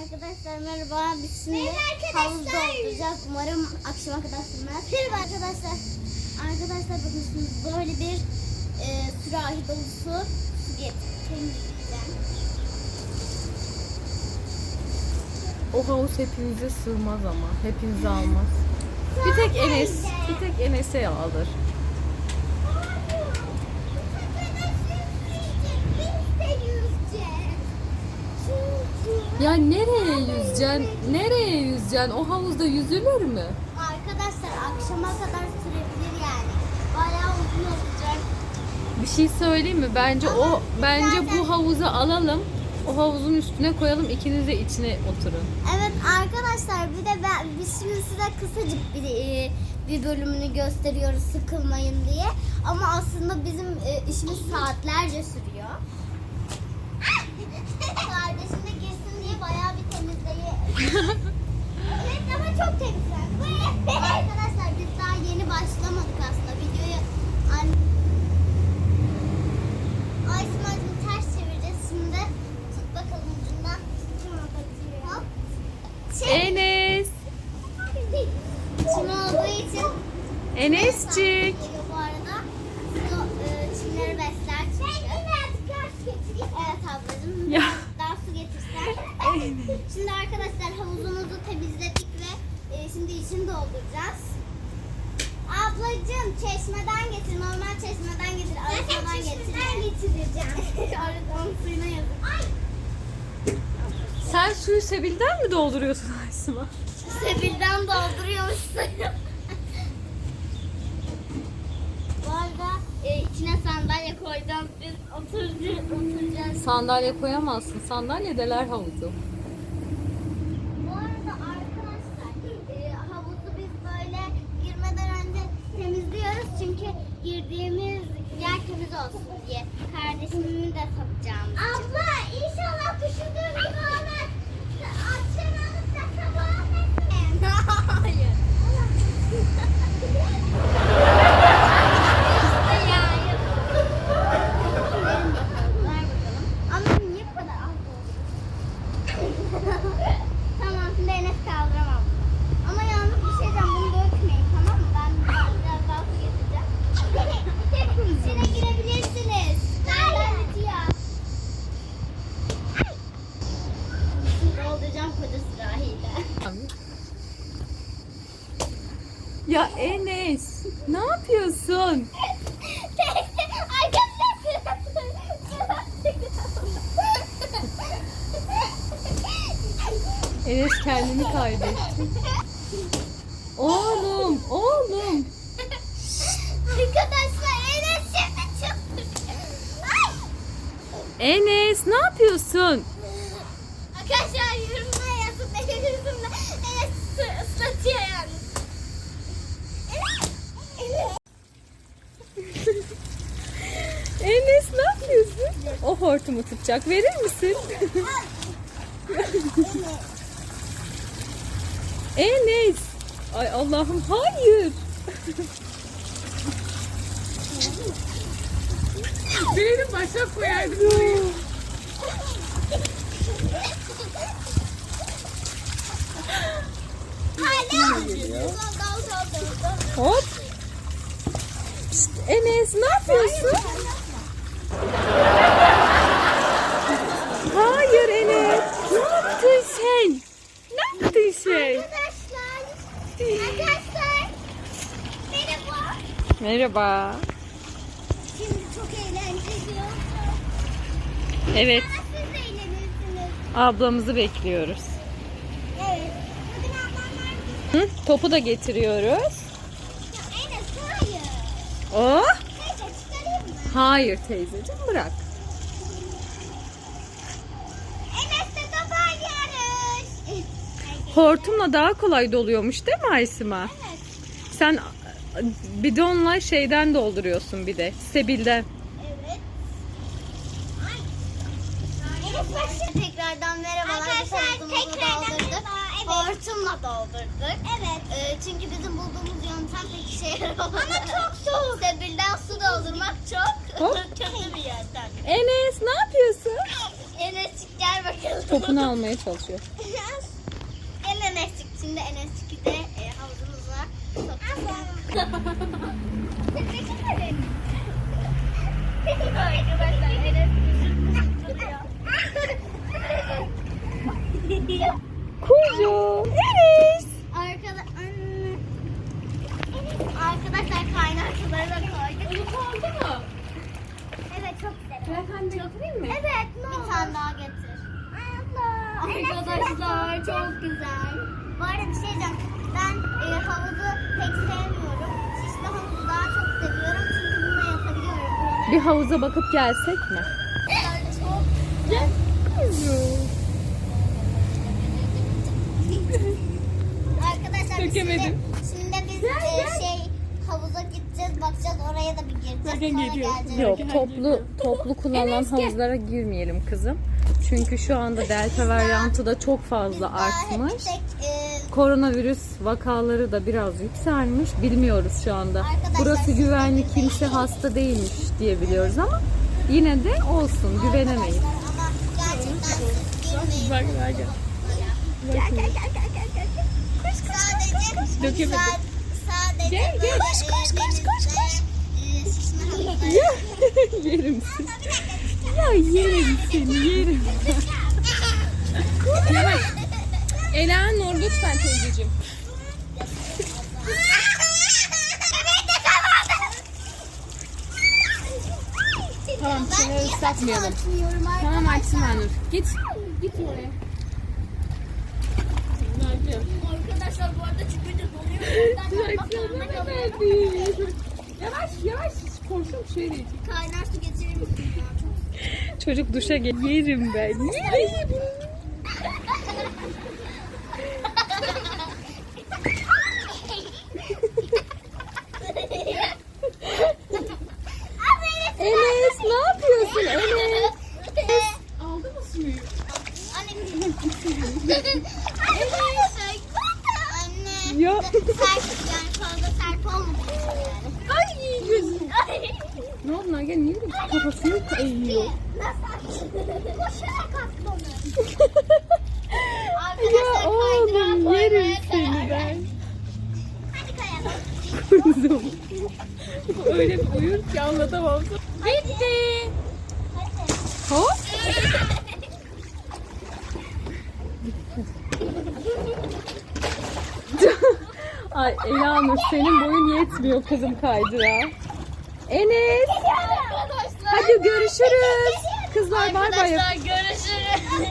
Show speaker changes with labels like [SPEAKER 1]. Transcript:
[SPEAKER 1] Arkadaşlar merhaba. Biz şimdi havuzda olacağız. Umarım akşama kadar sürmez. Merhaba arkadaşlar. Arkadaşlar bakın şimdi böyle bir e, sürahi dolusu su.
[SPEAKER 2] O havuz hepinize sığmaz ama. Hepinize almaz. Bir tek Enes, bir tek Enes'e alır. Ya nereye yüzeceksin? Nereye yüzeceksin? O havuzda yüzülür mü?
[SPEAKER 1] Arkadaşlar akşama kadar sürebilir yani. Bayağı uzun olacak.
[SPEAKER 2] Bir şey söyleyeyim mi? Bence o bence bu havuzu alalım. O havuzun üstüne koyalım. ikiniz de içine oturun.
[SPEAKER 1] Evet arkadaşlar bir de ben, biz şimdi size kısacık bir, e, bir bölümünü gösteriyoruz sıkılmayın diye. Ama aslında bizim e, işimiz saatlerce sürüyor. Kardeşim de girsin diye bayağı bir temizleyi. Evet ama çok temizlendi. arkadaşlar biz daha yeni başlamadık aslında videoyu. An- Ay Simacığım ters çevireceğiz şimdi. Tut bakalım ucundan. Hop. Şey,
[SPEAKER 2] Enes!
[SPEAKER 1] Çim olduğu için
[SPEAKER 2] Enescik!
[SPEAKER 1] bu arada. E, çimleri besler çünkü. Evet ablacığım.
[SPEAKER 2] Ya.
[SPEAKER 1] Şimdi arkadaşlar havuzumuzu temizledik ve e, şimdi içini dolduracağız. Ablacığım çeşmeden getir. Normal çeşmeden getir. Arıtmadan getir. Ben getireceğim. Arıtmanın suyuna yazık. Ay.
[SPEAKER 2] Sen suyu Sebil'den mi dolduruyorsun Aysima?
[SPEAKER 1] Sebilden dolduruyormuş suyu. Bu arada e, içine sandalye koyacağız. Biz oturacağız. oturacağız.
[SPEAKER 2] Sandalye koyamazsın. Sandalyedeler havuzu.
[SPEAKER 1] Bu arada arkadaşlar e, havuzu biz böyle girmeden önce temizliyoruz. Çünkü girdiğimiz yer temiz olsun diye. Kardeşimin de sokacağım. Abla inşallah düşündüğüm gibi olur. Akşam alıp da sabah Hayır. Ver bakalım. Ama niye bu kadar az oldu? tamam şimdi Enes kaldıramam. Ama yalnız bir şey diyeceğim bunu dökmeyin tamam mı? Ben biraz daha su getireceğim. İçine girebilirsiniz. Nereden bitiyor? Dolduracağım koca sürahiyle.
[SPEAKER 2] Ya Enes, ne yapıyorsun? Enes kendini kaybetti. Oğlum, oğlum.
[SPEAKER 1] Arkadaşlar Enes şimdi. Ay!
[SPEAKER 2] Enes ne yapıyorsun?
[SPEAKER 1] Arkadaşlar yorumlara yazın benim Enes ıslatıyor yani. Enes
[SPEAKER 2] ne yapıyorsun? O hortumu tutacak. Verir misin? Enes. Ay Allah'ım hayır. Benim başa koyardım. Hop. Pişt, Enes ne yapıyorsun? Hayır Enes. Ne yaptın sen? Yaptın sen?
[SPEAKER 1] Arkadaşlar, arkadaşlar, merhaba.
[SPEAKER 2] Merhaba.
[SPEAKER 1] Şimdi çok eğlenceli oldu.
[SPEAKER 2] Evet,
[SPEAKER 1] Ama siz de eğlenirsiniz.
[SPEAKER 2] ablamızı bekliyoruz.
[SPEAKER 1] Evet. Bugün ablamlar bize...
[SPEAKER 2] Hı, topu da getiriyoruz.
[SPEAKER 1] Ya Enes hayır.
[SPEAKER 2] Oh.
[SPEAKER 1] Teyze çıkarayım mı?
[SPEAKER 2] Hayır teyzeciğim bırak.
[SPEAKER 1] Enes de kafa yarış.
[SPEAKER 2] Hortumla daha kolay doluyormuş değil mi Aysima?
[SPEAKER 1] Evet.
[SPEAKER 2] Sen bidonla şeyden dolduruyorsun bir de. Sebilden.
[SPEAKER 1] Evet. Başla. Tekrardan merhabalar. Arkadaşlar tekrardan merhaba. Evet. Hortumla doldurduk. Evet. Ee, çünkü bizim bulduğumuz yöntem pek işe yaramadı. Ama çok soğuk. Sebilden su doldurmak çok
[SPEAKER 2] Hop.
[SPEAKER 1] kötü bir yöntem.
[SPEAKER 2] Enes ne yapıyorsun?
[SPEAKER 1] Enes Gel bakalım.
[SPEAKER 2] Topunu almaya çalışıyor.
[SPEAKER 1] Şimdi Enes'cik'i de e, havuzumuza sokacağız. Arkadaşlar.
[SPEAKER 2] Kuzu. Enes.
[SPEAKER 1] Arkada anne. Arkadaşlar kaynar suları da koyduk.
[SPEAKER 2] Kaldı mı?
[SPEAKER 1] Evet çok güzel.
[SPEAKER 2] Ben getireyim mi?
[SPEAKER 1] Evet Bir tane daha getir. Arkadaşlar çok güzel. Bu arada bir şey diyeceğim. Ben e, havuzu pek sevmiyorum. Şişme havuzu daha çok seviyorum. Çünkü bunda yatabiliyorum. Buralar
[SPEAKER 2] Bir havuza bakıp gelsek mi?
[SPEAKER 1] çok. Arkadaşlar biz şimdi, şimdi biz e, şey havuza gideceğiz. Bakacağız oraya da bir gireceğiz. Sonra geleceğiz.
[SPEAKER 2] Yok toplu toplu kullanılan havuzlara girmeyelim kızım. Çünkü şu anda delta varyantı da çok
[SPEAKER 1] Biz
[SPEAKER 2] fazla
[SPEAKER 1] daha hep
[SPEAKER 2] artmış.
[SPEAKER 1] tek, e,
[SPEAKER 2] Koronavirüs vakaları da biraz yükselmiş. Bilmiyoruz şu anda.
[SPEAKER 1] Arkadaşlar,
[SPEAKER 2] Burası güvenli, kimse hasta değilmiş diye biliyoruz ama yine de olsun güvenemeyiz.
[SPEAKER 1] Siz girmeyin.
[SPEAKER 2] gel gel.
[SPEAKER 1] Gel gel gel gel gel gel. Koş koş sadece koş.
[SPEAKER 2] Dökemedim.
[SPEAKER 1] Sadece
[SPEAKER 2] Gel, gel, koş, koş, koş, koş,
[SPEAKER 1] şişme havuzları.
[SPEAKER 2] yerim seni. Ya yerim seni yerim. Elanur lütfen teyzeciğim. Tamam,
[SPEAKER 1] niye
[SPEAKER 2] ıslatmayalım. Tamam açsın Anur. Git. Git oraya.
[SPEAKER 1] Arkadaşlar bu arada çıkınca donuyor.
[SPEAKER 2] Yavaş yavaş. Korktum şey değil.
[SPEAKER 1] Kaynar su getirir misin
[SPEAKER 2] Çocuk duşa gel. Yerim ben. Yerim. Enes ne yapıyorsun Enes? Aldı mı suyu?
[SPEAKER 1] Anne.
[SPEAKER 2] Ya.
[SPEAKER 1] Sert yani fazla sert olmasın yani.
[SPEAKER 2] Ay gözüm. Ne oldu Nagen niye kafasını eğiyor?
[SPEAKER 1] Nasıl? Koşarak attı onu.
[SPEAKER 2] ya
[SPEAKER 1] Arkadaşlar kaydırağı
[SPEAKER 2] oğlum yerim seni ben.
[SPEAKER 1] Hadi kayalım.
[SPEAKER 2] Kuzum. Öyle bir uyur ki anlatamam. Bitti.
[SPEAKER 1] Hadi.
[SPEAKER 2] Hop. Ay Elanur senin boyun yetmiyor kızım kaydıra. Enes. Hadi görüşürüz. Kızlar bay bay.
[SPEAKER 1] Arkadaşlar görüşürüz.